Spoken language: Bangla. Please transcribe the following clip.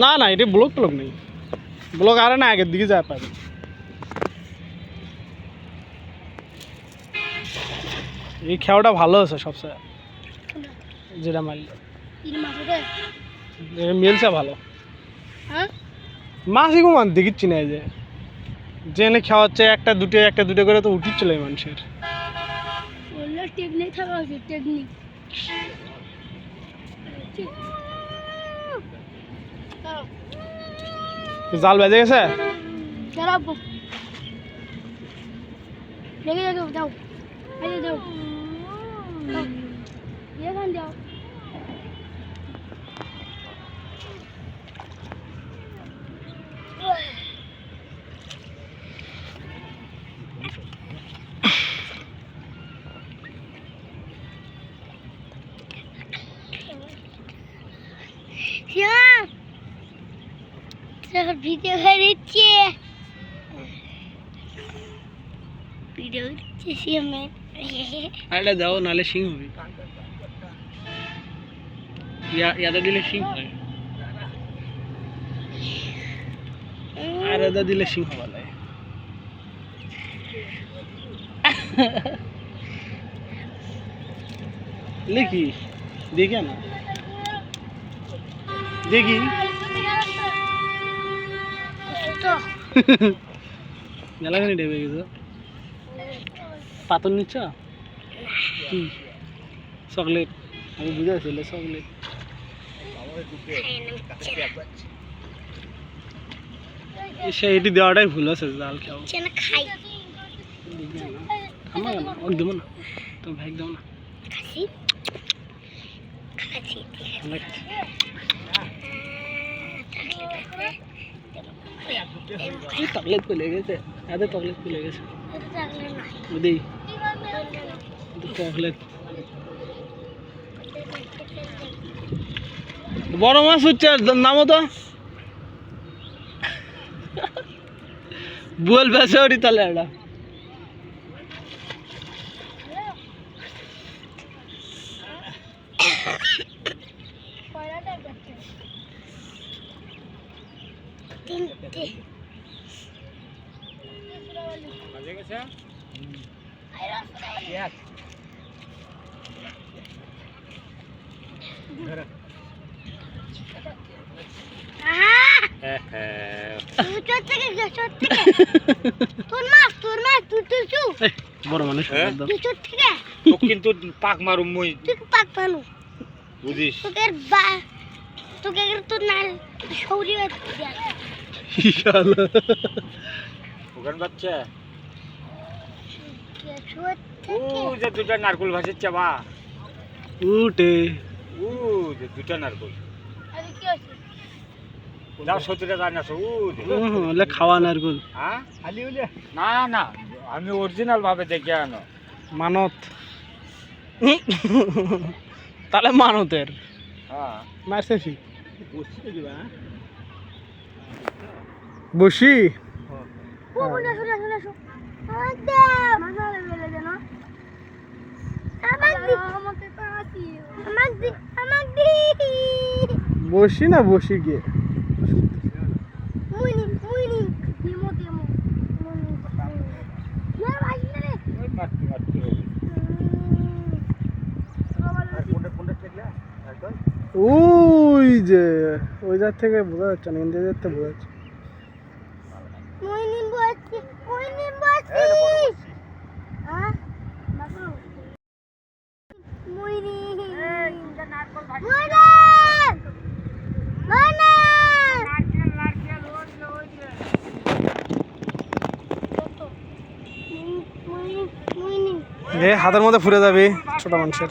না না এটা ব্লক টলক নেই। ব্লক আরে না আগের দিকে যায় পাবে। এই খেয়াটা ভালো আছে সবচেয়ে। যেটা মারলে মিলছে ভালো। হ্যাঁ? মাছই কমান দেখিচ্ছি না যে। জেনে খাওয়া হচ্ছে একটা দুটো একটা দুটো করে তো উঠিচ্ছিল এই মানুষের। টেকনিক থাকা উচিত টেকনিক জাল বেজে গেছে দাঁড়াবো তোর ভিডিও হচ্ছে ভিডিও হচ্ছে শ্যামের আরে যাও নালে সিং হবে। ইয়া ইয়াদা দিলে সিং হয়। আর এদা দিলে সিং লাগে লিখি, দেখে না। দেখি। মেলাখানি ডেবে গেছে? পাতর নিচ্ছ? কি চকলেট। আমি বুঝে ছিল চকলেট। সেইটি দেওয়াটাই ভুল আছে জাল খাও। থামা কেন? দেবো না। তো ভাই দেবো না। খাসি? খাসি। চকলেট পেলে গেছে এত চকলেট পেলে গেছে। ওদেই চকলেট বড় মাছ হচ্ছে আর নামো তো। বল বেসে ওরি তাহলে এটা তিনটে। তুই চু এই, বড় মানুষ হ্যাঁ? কিন্তু পাক মারুম মই। তুই পাক পানু বুঝিস? তোকে বা তোকে তোর না সৌরি। বাচ্চা ও যে দুটা নারকল ভাসের চাবা উঠে। ও যে দুটা নারকল। আরে কি আছে যাও সত্যি টাকা না ও যে। খাওয়া নারকুল। হ্যাঁ? না না আমি অরিজিনাল ভাবে দেখে আনো মানত। তাহলে মানতের। হ্যাঁ। মারছে ফি বসি। আমাক দি আমাকে পাতি আমাক দি আমাক দি। বসি না বসি গিয়ে মুইনি মুইনি দিমো দিমো। মুইনি ভাই রে। ওই যে ওই জার থেকে বোঝা যাচ্ছে না ইন্ডিয়া যাতে বোঝা যাচ্ছে মুইনি বসছি মুইনি বসছি এই দেখো, বসছি। হ্যাঁ বাবু মুইনি মুইনি মুইনি মুইনি মুইনি এ হাতের মধ্যে ফুরে যাবি ছোট মানুষের।